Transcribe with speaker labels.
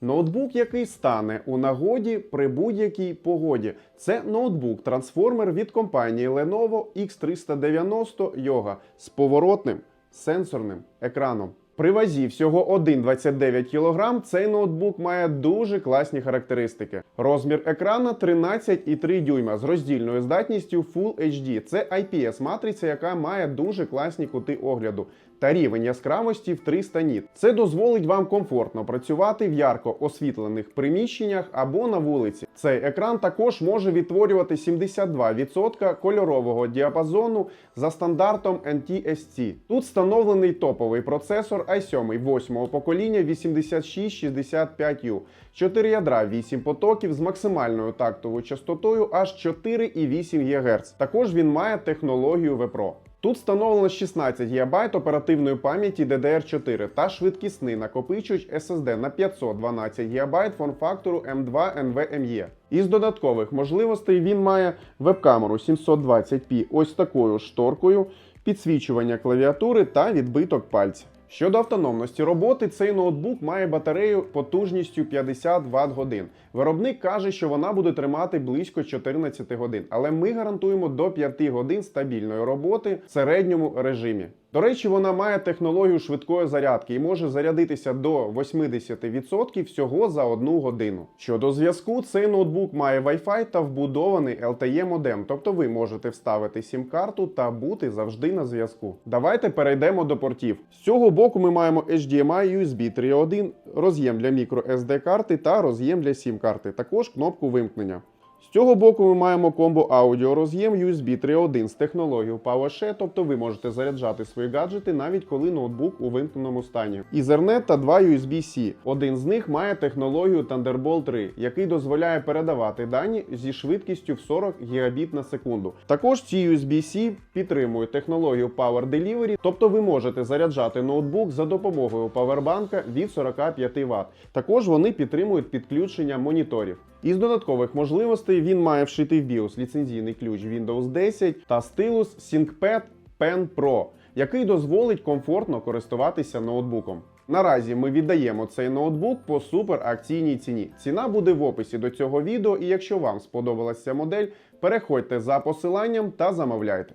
Speaker 1: Ноутбук, який стане у нагоді при будь-якій погоді. Це ноутбук трансформер від компанії Lenovo X390 Yoga з поворотним сенсорним екраном. При вазі всього 1,29 кг цей ноутбук має дуже класні характеристики. Розмір екрана 13,3 дюйма з роздільною здатністю Full HD. Це IPS матриця, яка має дуже класні кути огляду та рівень яскравості в 300 ніт. Це дозволить вам комфортно працювати в ярко освітлених приміщеннях або на вулиці. Цей екран також може відтворювати 72% кольорового діапазону за стандартом NTSC. Тут встановлений топовий процесор i7 8 покоління 8665U, 4 ядра 8 потоків з максимальною тактовою частотою аж 4,8 ГГц. Також він має технологію VPRO. Тут встановлено 16 ГБ оперативної пам'яті DDR4 та швидкісний накопичувач SSD на 512 ГБ форм-фактору M2 NVMe. Із додаткових можливостей він має веб-камеру 720p ось такою шторкою, підсвічування клавіатури та відбиток пальця. Щодо автономності роботи, цей ноутбук має батарею потужністю 50 Вт годин. Виробник каже, що вона буде тримати близько 14 годин, але ми гарантуємо до 5 годин стабільної роботи в середньому режимі. До речі, вона має технологію швидкої зарядки і може зарядитися до 80% всього за одну годину. Щодо зв'язку, цей ноутбук має Wi-Fi та вбудований LTE модем, тобто ви можете вставити сім-карту та бути завжди на зв'язку. Давайте перейдемо до портів. З цього боку ми маємо HDMI USB 3.1, роз'єм для microSD карти та роз'єм для сім-карти, також кнопку вимкнення. З цього боку ми маємо комбо аудіо роз'єм USB 3.1 з технологією PowerShare, тобто ви можете заряджати свої гаджети навіть коли ноутбук у вимкненому стані. Ethernet та два USB-C. Один з них має технологію Thunderbolt 3, який дозволяє передавати дані зі швидкістю в 40 Гбіт на секунду. Також ці USB-C підтримують технологію Power Delivery, тобто ви можете заряджати ноутбук за допомогою павербанка від 45 Вт. Також вони підтримують підключення моніторів. Із додаткових можливостей він має вшитий в BIOS ліцензійний ключ Windows 10 та стилус ThinkPad Pen Pro, який дозволить комфортно користуватися ноутбуком. Наразі ми віддаємо цей ноутбук по суперакційній ціні. Ціна буде в описі до цього відео, і якщо вам сподобалася модель, переходьте за посиланням та замовляйте.